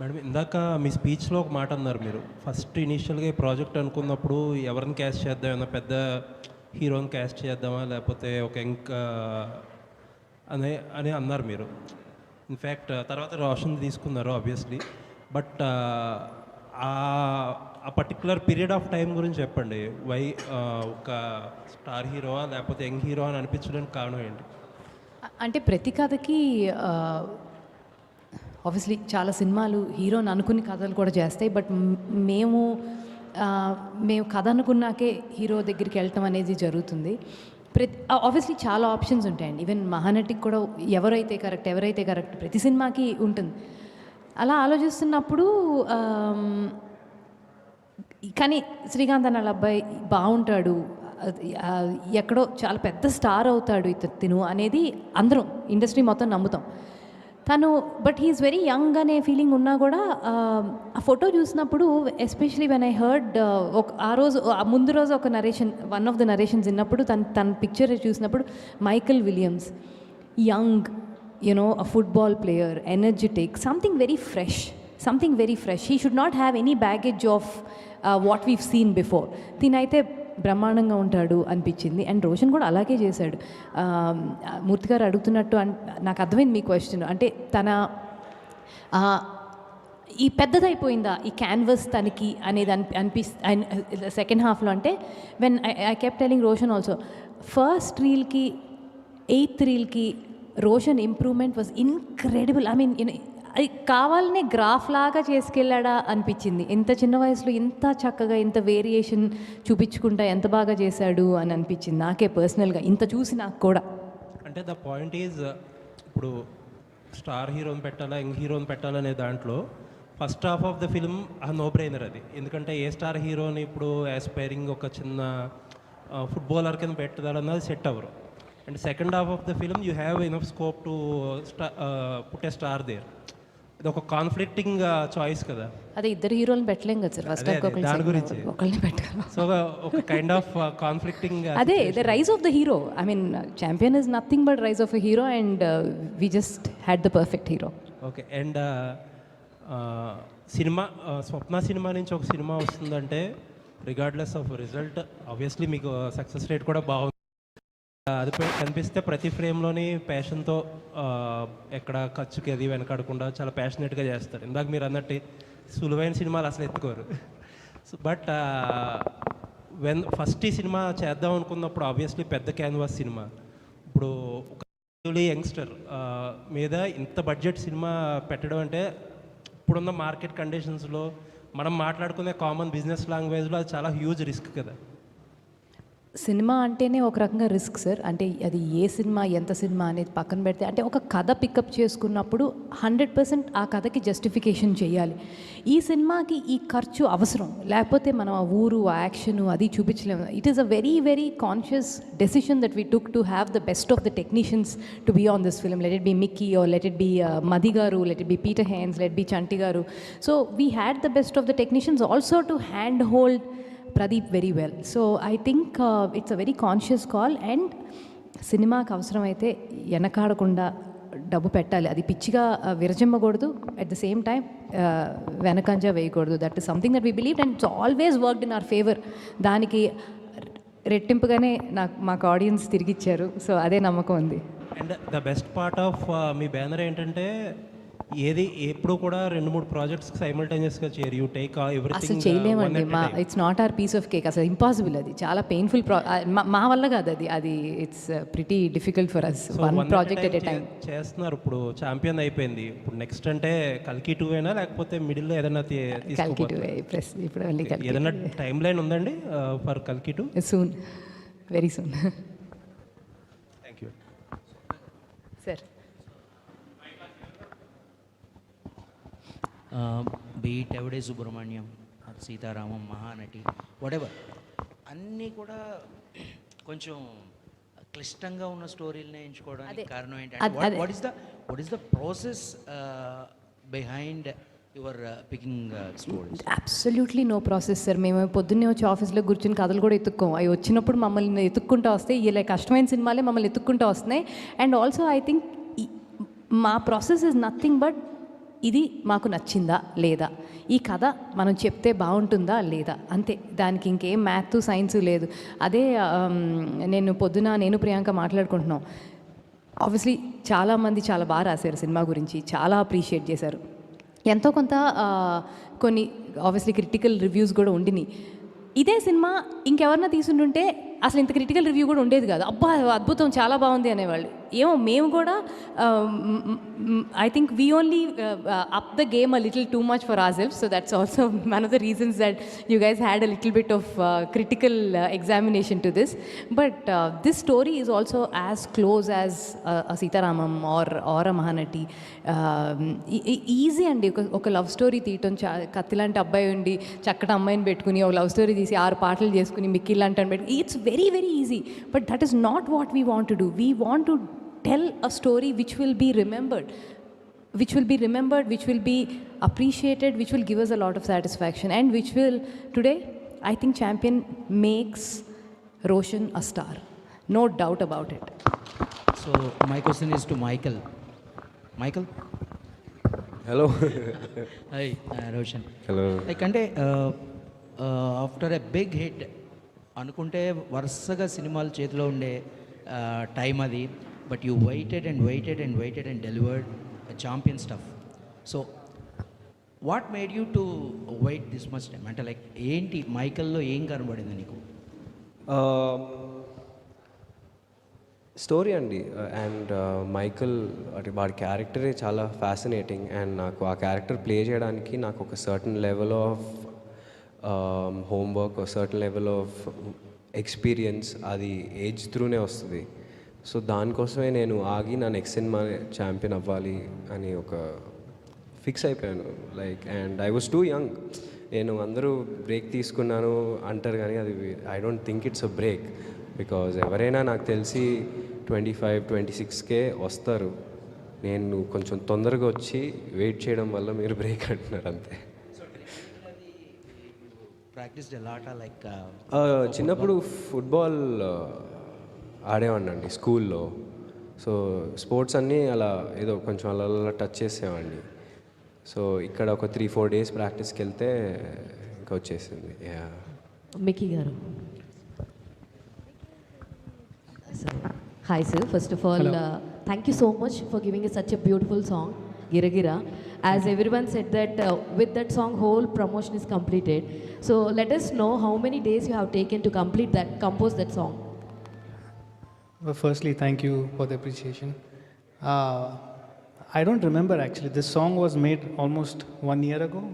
Madam ఇందాక మీ స్పీచ్లో ఒక మాట అన్నారు మీరు. ఫస్ట్ ఇనీషియల్గా ఈ ప్రాజెక్ట్ అనుకున్నప్పుడు ఎవరిని క్యాస్ట్ చేద్దాం ఏమన్నా పెద్ద హీరోని క్యాస్ట్ చేద్దామా లేకపోతే ఒక ఇంకా అనే అని అన్నారు మీరు. ఇన్ఫ్యాక్ట్ తర్వాత రోషన్ తీసుకున్నారు ఆబ్వియస్లీ బట్ ఆ పర్టికులర్ పీరియడ్ ఆఫ్ టైం గురించి చెప్పండి. వై ఒక స్టార్ హీరోవా లేకపోతే యంగ్ హీరో అని అనిపించడానికి కారణం ఏంటి? అంటే ప్రతి కథకి ఆబ్వియస్లీ చాలా సినిమాలు హీరోని అనుకుని కథలు కూడా చేస్తాయి బట్ మేము మేము కథ అనుకున్నాకే హీరో దగ్గరికి వెళ్ళటం అనేది జరుగుతుంది. ప్రతి ఆబ్వియస్లీ చాలా ఆప్షన్స్ ఉంటాయండి. ఈవెన్ మహానటికి కూడా ఎవరైతే కరెక్ట్ ఎవరైతే కరెక్ట్ ప్రతి సినిమాకి ఉంటుంది. అలా ఆలోచిస్తున్నప్పుడు కానీ శ్రీకాంత్ అన్న వాళ్ళ అబ్బాయి బాగుంటాడు ఎక్కడో చాలా పెద్ద స్టార్ అవుతాడు ఇతను తిను అనేది అందరం ఇండస్ట్రీ మొత్తం నమ్ముతాం. తను బట్ హీఈస్ వెరీ యంగ్ అనే ఫీలింగ్ ఉన్నా కూడా ఆ, ఫోటో చూసినప్పుడు ఎస్పెషలీ వెన్ ఐ హర్డ్ ఒక ఆ రోజు ముందు రోజు ఒక narration one of the narrations విన్నప్పుడు తన తన పిక్చర్ చూసినప్పుడు Michael Williams young you know a football player energetic something very fresh something very fresh he should not have any baggage of what we've seen before తినైతే బ్రహ్మాండంగా ఉంటాడు అనిపించింది. And Roshan కూడా అలాగే చేశాడు. మూర్తి గారు అడుగుతున్నట్టు అన్ నాకు అర్థమైంది మీ క్వశ్చన్. అంటే తన ఈ పెద్దదైపోయిందా? ఈ క్యాన్వస్ తనకి అనేది అనిపి అనిపిస్ సెకండ్ హాఫ్లో అంటే when I kept telling Roshan also first రీల్కి eighth రీల్కి Roshan improvement was incredible I mean కావాలనే గ్రాఫ్ లాగా చేసుకెళ్ళాడా అనిపించింది. ఇంత చిన్న వయసులో ఇంత చక్కగా ఇంత వేరియేషన్ చూపించుకుంటా ఎంత బాగా చేశాడు అని అనిపించింది. నాకే పర్సనల్గా ఇంత చూసి నాకు కూడా. అంటే ద పాయింట్ ఈజ్ ఇప్పుడు స్టార్ హీరోని పెట్టాలా యంగ్ హీరోని పెట్టాలనే దాంట్లో first half of the film ఆ నో బ్రెయినర్ అది. ఎందుకంటే ఏ స్టార్ హీరోని ఇప్పుడు ఆస్పైరింగ్ ఒక చిన్న ఫుట్బాలర్ కింద పెట్టదాలన్నది సెట్ అవ్వరు. And second half of the film you have enough scope to స్టా పుట్ ఏ స్టార్ దేర్ ఇది ఒక కాన్ఫ్లిక్టింగ్ చాయిస్ కదా. అదే ఇద్దరు హీరోలను పెట్టలేం కదా సార్. ఫస్ట్ దాని గురించి. ఒకళ్ళని పెట్టారు సో ఒక కైండ్ ఆఫ్ కాన్ఫ్లిక్టింగ్ అదే the rise of the hero I mean champion is nothing but rise of a hero and we just had the perfect hero okay and cinema Swapna cinema నుంచి ఒక cinema వస్తుందంటే regardless of result obviously మీకు success rate కూడా బాగుంది. అది కనిపిస్తే ప్రతి ఫ్రేమ్లోని ప్యాషన్తో ఎక్కడ ఖర్చుకి అది వెనకాడకుండా చాలా ప్యాషనెట్గా చేస్తారు. ఇందాక మీరు అన్నట్టు సులువైన సినిమాలు అసలు ఎత్తుకోరు. బట్ వెన్ ఫస్ట్ ఈ సినిమా చేద్దాం అనుకున్నప్పుడు ఆబ్వియస్లీ పెద్ద క్యాన్వాస్ సినిమా. ఇప్పుడు ఒక యంగ్స్టర్ మీద ఇంత బడ్జెట్ సినిమా పెట్టడం అంటే ఇప్పుడున్న మార్కెట్ కండిషన్స్లో మనం మాట్లాడుకునే కామన్ బిజినెస్ లాంగ్వేజ్లో అది చాలా హ్యూజ్ రిస్క్ కదా. సినిమా అంటేనే ఒక రకంగా రిస్క్ సార్. అంటే అది ఏ సినిమా ఎంత సినిమా అనేది పక్కన పెడితే అంటే ఒక కథ పికప్ చేసుకున్నప్పుడు హండ్రెడ్ పర్సెంట్ ఆ కథకి జస్టిఫికేషన్ చేయాలి. ఈ సినిమాకి ఈ ఖర్చు అవసరం. లేకపోతే మనం ఆ ఊరు ఆ యాక్షన్ అది చూపించలేము. It is a very very conscious decision that we took to have the best of the technicians to be on this film let it be Mickey or let it be Madhi garu let it be Peter hands let be Chanti garu so we had the best of the technicians also to hand hold Pradeep very well so I think it's a very conscious call and సినిమాకి అవసరమైతే వెనకాడకుండా డబ్బు పెట్టాలి. అది పిచ్చిగా విరజిమ్మకూడదు. At the same time వెనకంజ వేయకూడదు. That is something that we believe and it's always worked in our favour దానికి రెట్టింపుగానే నాకు మాకు ఆడియన్స్ తిరిగిచ్చారు. సో అదే నమ్మకం ఉంది. And the best part of me banner ఏంటంటే ఏది ఎప్పుడు కూడా రెండు మూడు ప్రాజెక్ట్స్ సైమల్టేనియస్గా చేయరు. యూ టేక్ అసలు ఎవ్రీథింగ్ చేయలేమండి మా it's not a piece of cake అసలు ఇంపాసిబుల్ అది. చాలా పెయిన్ఫుల్ ప్రా మా- మా వల్ల కాదు అది. అది it's pretty difficult for us one project at a time చేస్తున్నారు. ఇప్పుడు ఛాంపియన్ అయిపోయింది. ఇప్పుడు నెక్స్ట్ అంటే కల్కి టూ అయినా లేకపోతే మిడిల్లో ఏదైనా కల్కి? టూ ప్రెస్ ఇప్పుడు ఏదైనా టైం లైన్ ఉందండి ఫర్ కల్కి two soon very soon thank you sir beat Yevade Subramanyam Sitaramam Mahanati whatever అన్నీ కూడా కొంచెం క్లిష్టంగా ఉన్న స్టోరీలనే ఎంచుకోవడానికి కారణం ఏంటంటే. What is the what is the process behind your picking stories absolutely no process sir మేము పొద్దున్నే వచ్చి ఆఫీస్లో కూర్చుని కథలు కూడా ఎత్తుక్కోం. అవి వచ్చినప్పుడు మమ్మల్ని ఎత్తుక్కుంటూ వస్తాయి. ఇలా కష్టమైన సినిమాలే మమ్మల్ని ఎత్తుక్కుంటూ వస్తున్నాయి. అండ్ ఆల్సో ఐ థింక్ మా ప్రాసెస్ ఇస్ నథింగ్ బట్ ఇది మాకు నచ్చిందా లేదా? ఈ కథ మనం చెప్తే బాగుంటుందా లేదా? అంతే. దానికి ఇంకేం మ్యాథ్ సైన్స్ లేదు. అదే నేను పొద్దున నేను ప్రియాంక మాట్లాడుకుంటున్నాం. ఆబ్వియస్లీ చాలామంది చాలా బాగా రాశారు సినిమా గురించి. చాలా అప్రిషియేట్ చేశారు. ఎంతో కొంత కొన్ని ఆబ్వియస్లీ క్రిటికల్ రివ్యూస్ కూడా ఉండినాయి. ఇదే సినిమా ఇంకెవరన్నా తీసుంటుంటే అసలు ఇంత క్రిటికల్ రివ్యూ కూడా ఉండేది కాదు. అబ్బా అద్భుతం చాలా బాగుంది అనేవాళ్ళు. ఏమో మేము కూడా I think we only up the game a little too much for our self so that's also one of the reasons that you guys had a little bit of critical examination to this but this story is also as close as Sitaramam or or a Mahanati easy అండి. ఒక ఒక love story తీయటం. చా కత్తిలాంటి అబ్బాయి ఉండి చక్కటి అమ్మాయిని పెట్టుకుని ఒక లవ్ స్టోరీ తీసి ఆరు పాటలు చేసుకుని మిక్కి లాంటి అని పెట్టుకుని it's Very very easy but that is not what we want to do we want to tell a story which will be remembered which will be remembered, which will be appreciated, which will give us a lot of satisfaction, and which will today, I think, Champion makes Roshan a star. No doubt about it. So my question is to Michael. Michael? Hello Hi, uh, Roshan. Hello like అంటే after a big hit అనుకుంటే వరుసగా సినిమాలు చేతిలో ఉండే time అది. But you waited and waited and waited and delivered champion stuff so what made you to wait this much time అంటే like ఏంటి మైకల్లో ఏం కనబడింది నీకు? Um, స్టోరీ అండి. అండ్ uh, మైకల్ అంటే వాడి క్యారెక్టరే చాలా ఫ్యాసినేటింగ్ అండ్ నాకు ఆ క్యారెక్టర్ ప్లే చేయడానికి నాకు ఒక certain level of homework certain level of experience అది ఏజ్ త్రూనే వస్తుంది. సో దానికోసమే నేను ఆగి నా నెక్స్ట్ సినిమా ఛాంపియన్ అవ్వాలి అని ఒక ఫిక్స్ అయిపోయాను. Like and I was too young నేను అందరూ బ్రేక్ తీసుకున్నాను అంటారు కానీ అది I don't think it's a break because ఎవరైనా నాకు తెలిసి ట్వంటీ ఫైవ్ ట్వంటీ సిక్స్కే వస్తారు. నేను కొంచెం తొందరగా వచ్చి వెయిట్ చేయడం వల్ల మీరు బ్రేక్ అంటున్నారు అంతే. ప్రాక్టీస్ ఎలాటా లైక్ ఆ, చిన్నప్పుడు ఫుట్బాల్ ఆ, ఆడేవాడిని స్కూల్లో. సో స్పోర్ట్స్ అన్నీ అలా ఏదో కొంచెం అలా అలా టచ్ చేసేవాడిని. సో ఇక్కడ ఒక త్రీ ఫోర్ డేస్ ప్రాక్టీస్కి వెళ్తే ఇంకా వచ్చేసింది. Yeah Mickey garu. Hi sir first of all thank you so much for giving a such a beautiful song Gira Gira. As everyone said that uh, with that song, whole promotion is completed. So let us know how many days you have taken to complete that, compose that song. Well, firstly, thank you for the appreciation. Uh, I don't remember actually. This song was made almost one year ago,